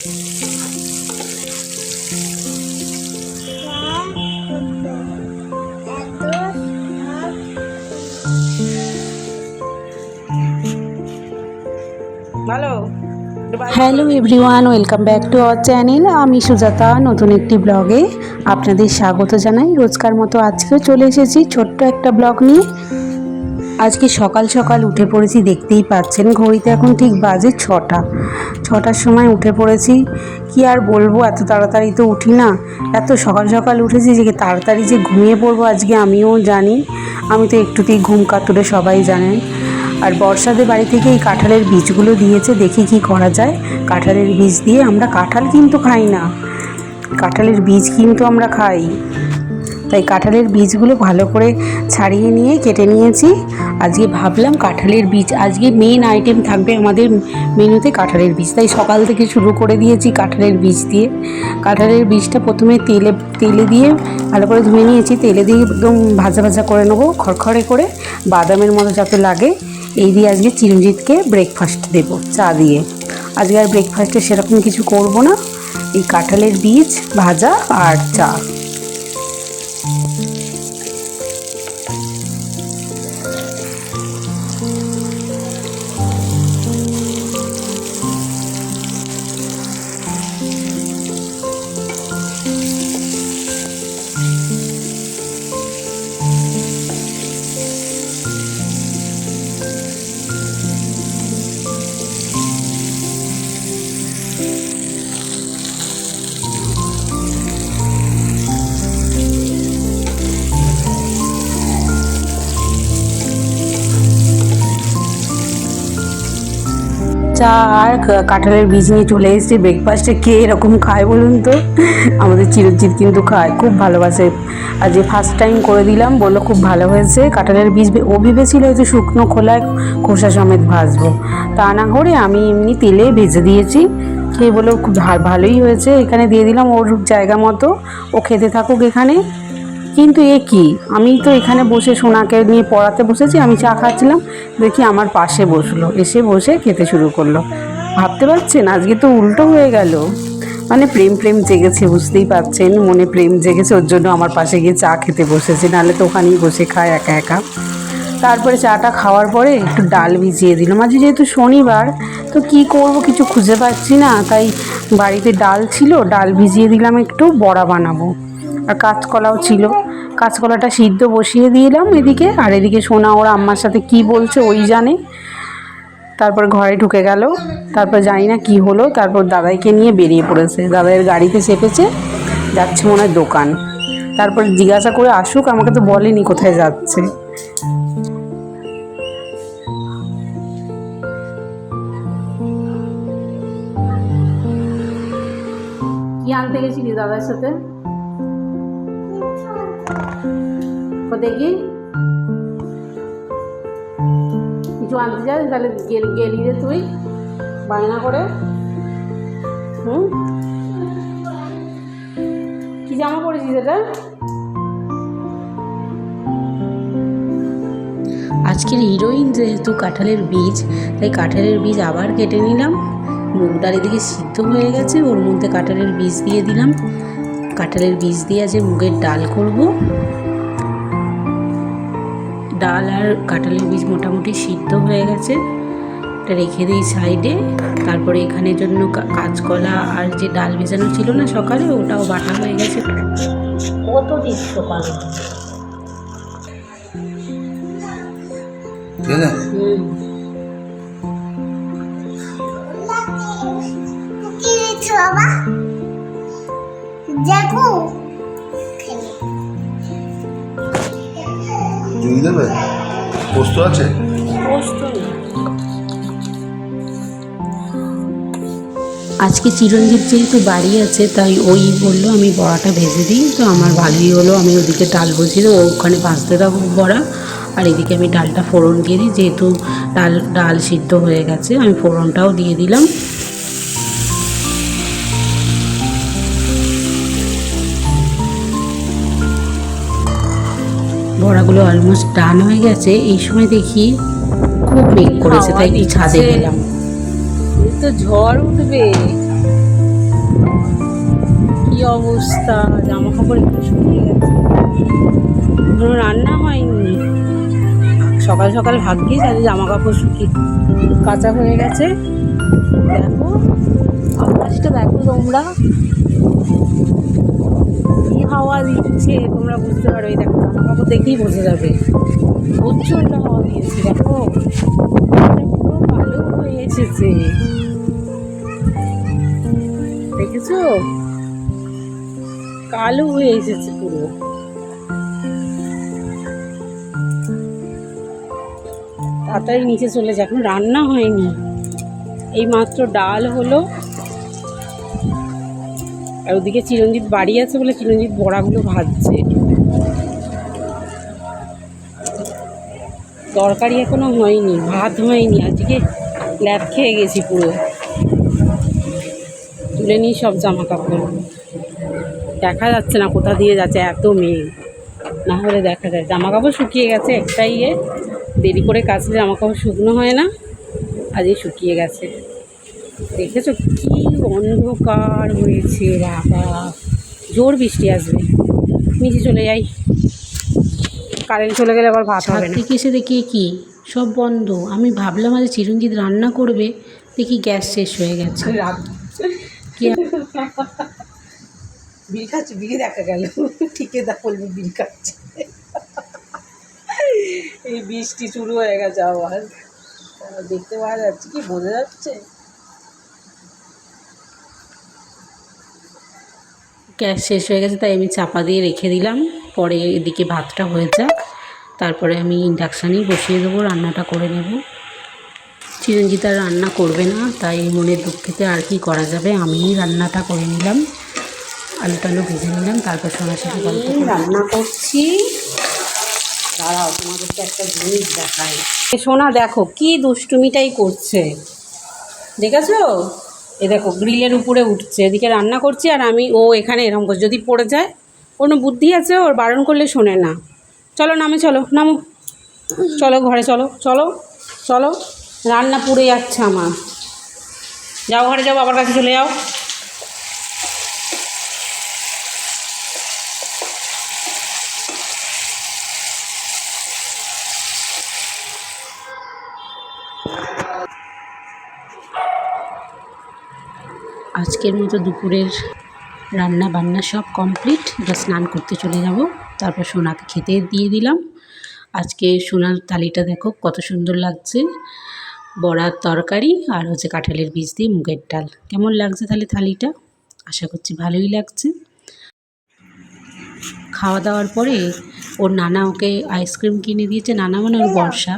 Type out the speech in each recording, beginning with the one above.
Hello everyone, welcome back to our channel. আমি সুজাতা, নতুন একটি ব্লগে আপনাদের স্বাগত জানাই। রোজকার মতো আজকেও চলে এসেছি ছোট্ট একটা ব্লগ নিয়ে। আজকে সকাল সকাল উঠে পড়েছি, দেখতেই পাচ্ছেন। ঘড়িতে এখন ঠিক বাজে ছটা। ছটার সময় উঠে পড়েছি। কি আর বলব, এত তাড়াতাড়ি তো উঠি না। এত সকাল সকাল উঠেছি যে, তাড়াতাড়ি যে ঘুমিয়ে পড়ব আজকে আমিও জানি। আমি তো একটুতেই ঘুম কাতুরে সবাই জানেন। আর বর্ষাদের বাড়ি থেকে এই কাঁঠালের বীজগুলো দিয়েছে, দেখি কি করা যায়। কাঁঠালের বীজ দিয়ে আমরা কাঁঠাল কিন্তু খাই না। কাঁঠালের বীজ কিন্তু আমরা খাই। তাই কাঁঠালের বীজগুলো ভালো করে ছাড়িয়ে নিয়ে কেটে নিয়েছি। আজকে ভাবলাম কাঁঠালের বীজ, আজকে মেন আইটেম থাকবে আমাদের মেনুতে কাঁঠালের বীজ। তাই সকাল থেকে শুরু করে দিয়েছি কাঁঠালের বীজ দিয়ে। কাঁঠালের বীজটা প্রথমে তেলে তেলে দিয়ে ভালো করে ধুয়ে নিয়েছি। তেলে দিয়ে একদম ভাজা ভাজা করে নেব, খড়খড়ে করে বাদামের মতো যাতে লাগে। এই দিয়ে আজকে চিরঞ্জিতকে ব্রেকফাস্ট দেবো, চা দিয়ে। আজকে আর ব্রেকফাস্টে সেরকম কিছু করব না। এই কাঁঠালের বীজ, ভাজা আর চা। চা আর কাঁঠালের বীজ নিয়ে চলে এসেছি। ব্রেকফাস্টে কে এরকম খায় বলুন তো? আমাদের চিরঞ্জিত কিন্তু খায়, খুব ভালোবাসে। আর যে ফার্স্ট টাইম করে দিলাম, বলল খুব ভালো হয়েছে। কাঁঠালের বীজ ও ভেবেছিল হয়তো শুকনো খোলায় খোসা সমেত ভাজবো। তা না করে আমি এমনি তেলে ভেজে দিয়েছি। খেয়ে বলল, খুব ভালোই হয়েছে। এখানে দিয়ে দিলাম ওর জায়গা মতো। ও খেতে থাকুক এখানে। কিন্তু এ কি? আমি তো এখানে বসে সোনাকে নিয়ে পড়াতে বসেছি, আমি চা খাচ্ছিলাম, দেখি আমার পাশে বসল, এসে বসে খেতে শুরু করল। ভাবতে পারছেন? আজকে তো উল্টো হয়ে গেল। মানে প্রেম প্রেম জেগেছে, বুঝতেই পারছেন? মনে প্রেম জেগেছে, ওর জন্য আমার পাশে গিয়ে চা খেতে বসেছে, নাহলে তো ওখানেই বসে খায় একা একা। তারপরে চাটা খাওয়ার পরে একটু ডাল ভিজিয়ে দিলাম আজ যেহেতু শনিবার, তো কি করব কিছু খুঁজে পাচ্ছি না, তাই বাড়িতে ডাল ছিল, ডাল ভিজিয়ে দিলাম একটু, বড়া বানাবো। আর কাঁচকলাও ছিল। কাঁচকলাটা সিদ্ধ বসিয়ে দিলাম এদিকে। আর এদিকে সোনা ওর আম্মার সাথে কি বলছে ওই জানে। তারপর ঘরে ঢুকে গেল। তারপর জানি না কি হলো। তারপর দাদাইকে নিয়ে বেরিয়ে পড়েছে। দাদাইয়ের গাড়িতে চেপেছে। যাচ্ছে মনে হয় দোকান। তারপর জিজ্ঞাসা করে আসুক, আমাকে তো বলেনি কোথায় যাচ্ছে। কি আনতে গেছিলি দাদার সাথে? দেখি কিছু আনতে যাস তাহলে গেল- গেলি রে তুই বায়না করে হুম কি জামা পরেছিস এটা আজকের হিরোইন যেহেতু কাঁঠালের বীজ, তাই কাঁঠালের বীজ আবার কেটে নিলাম। মুগ ডাল এদিকে সিদ্ধ হয়ে গেছে, ওর মধ্যে কাঁঠালের বীজ দিয়ে দিলাম। কাঁঠালের বীজ দিয়ে আজ মুগের ডাল করব। ডাল আর কাঁঠালের বীজ মোটামুটি সিদ্ধ হয়ে গেছে। এটা রেখে দিই সাইডে। তারপরে এখানের জন্য কা- কাঁচকলা আর যে ডাল ভেজানো ছিল না সকালে ওটাও বাটা হয়ে গেছে। কত আছে হুম। দিচ্ছ বাবা? দেবে? পোস্ত আছে? আজকে চিরঞ্জিত যেহেতু বাড়ি আছে তাই ওই বলল আমি বড়াটা ভেজে দিই। তো আমার ভালোই হলো আমি ওদিকে ডাল বসিয়ে দেবো ও ওখানে ভাজতে থাকুক বড়া আর এদিকে আমি ডালটা ফোড়ন দিয়ে দিই যেহেতু ডাল ডাল সিদ্ধ হয়ে গেছে আমি ফোড়নটাও দিয়ে দিলাম। বড়াগুলো অলমোস্ট ডান হয়ে গেছে। এই সময় দেখি খুব মেঘ করেছে তাই ছাদে গেলাম। তো ঝড় উঠবে। কি অবস্থা? জামা কাপড় একটু শুকিয়ে গেছে। কোনো রান্না হয়নি। সকাল সকাল ভাগ্যিস আজ জামা কাপড় শুকিয়ে কাঁচা হয়ে গেছে। দেখো আকাশটা দেখো তোমরা। কি হাওয়া দিচ্ছে, তোমরা বুঝতে পারো, এই দেখো কাপড় দেখেই বোঝা যাবে। প্রচণ্ড হাওয়া দিয়েছে, দেখো। পুরো কালো হয়ে এসেছে। দেখেছ? কালো হয়ে এসেছে পুরো। তাড়াতাড়ি নিচে চলে যায় এখন রান্না হয়নি। এই মাত্র ডাল হলো আর ওদিকে চিরঞ্জিত বাড়ি আছে বলে চিরঞ্জিত বড়াগুলো ভাজছে। তরকারি এখনও হয়নি, ভাত হয়নি, আজকে ল্যাদ খেয়ে গেছি পুরো। তুলে নিই সব জামা কাপড় দেখা যাচ্ছে না কোথা দিয়ে যাচ্ছে, এত মেয়ে না হলে দেখা যায় জামা কাপড় শুকিয়ে গেছে একটাই ইয়ে দেরি করে কাচলে জামা কাপড় শুকনো হয় না, আজই শুকিয়ে গেছে। দেখেছ কি অন্ধকার হয়েছে বাবা জোর বৃষ্টি আসবে। নিচে চলে যাই। কারেন্ট চলে গেলে আবার ভাত হবে না। থেকে এসে দেখি কি? সব বন্ধ। আমি ভাবলাম আজ চিরঞ্জিত রান্না করবে। দেখি গ্যাস শেষ হয়ে গেছে। বিল খাচ্ছে বিল দেখা গেল। ঠিকাদার বলবে বিল খাচ্ছে। এই বৃষ্টি শুরু হয়ে গেছে আবার। দেখতে পাওয়া যাচ্ছে কি বোঝা যাচ্ছে? গ্যাস শেষ হয়ে গেছে তাই আমি চাপা দিয়ে রেখে দিলাম। পরে এদিকে ভাতটা হয়ে যাক। তারপরে আমি ইন্ডাকশানেই বসিয়ে দেবো রান্নাটা করে নেব। চিরঞ্জিত আর রান্না করবে না তাই মনের দুঃখেতে আর কি করা যাবে? আমিই রান্নাটা করে নিলাম। আলু টালু ভেজে নিলাম তারপর সোনার সাথে গল্প রান্না করছি। দাঁড়াও তোমাদেরকে একটা জিনিস দেখাই। এ সোনা দেখো কি দুষ্টুমিটাই করছে। দেখেছ? এ দেখো, গ্রিলের উপরে উঠছে। এদিকে রান্না করছি আর আমি, ও এখানে এরকম করছি। যদি পড়ে যায়, কোনো বুদ্ধি আছে ওর বারণ করলে শোনে না। চলো, নামে চলো, নামো। চলো, ঘরে চলো চলো চলো। রান্না পুড়ে যাচ্ছে আমার। যাও ঘরে, যাও, বাবার কাছে চলে যাও। আজকের মতো দুপুরের রান্না বান্না সব কমপ্লিট। এবার স্নান করতে চলে যাব। তারপর সোনাকে খেতে দিয়ে দিলাম। আজকে সোনার থালিটা দেখো কত সুন্দর লাগছে। বড়ার তরকারি আর হচ্ছে কাঁঠালের বীজ দিয়ে মুগের ডাল। কেমন লাগছে তাহলে থালিটা? আশা করছি ভালোই লাগছে। খাওয়া দাওয়ার পরে ওর নানা ওকে আইসক্রিম কিনে দিয়েছে। নানা মানে ওর বর্ষা।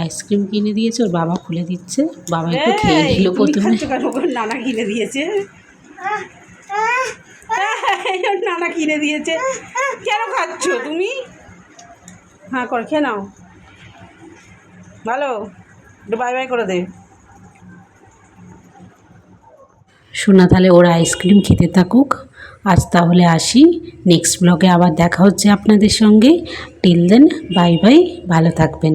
আইসক্রিম কিনে দিয়েছে ওর বাবা খুলে দিচ্ছে। বাবা একটু খেয়ে নিল প্রথমে। নানা কিনে দিয়েছে। নানা কিনে দিয়েছে। কেন খাচ্ছ তুমি? হ্যাঁ করে খেয়ে নাও। ভালো একটু বাই বাই করে দে। শোনা তাহলে ওরা আইসক্রিম খেতে থাকুক। আজ তাহলে আসি। নেক্সট ব্লগে আবার দেখা হচ্ছে আপনাদের সঙ্গে। টিল দেন বাই বাই ভালো থাকবেন।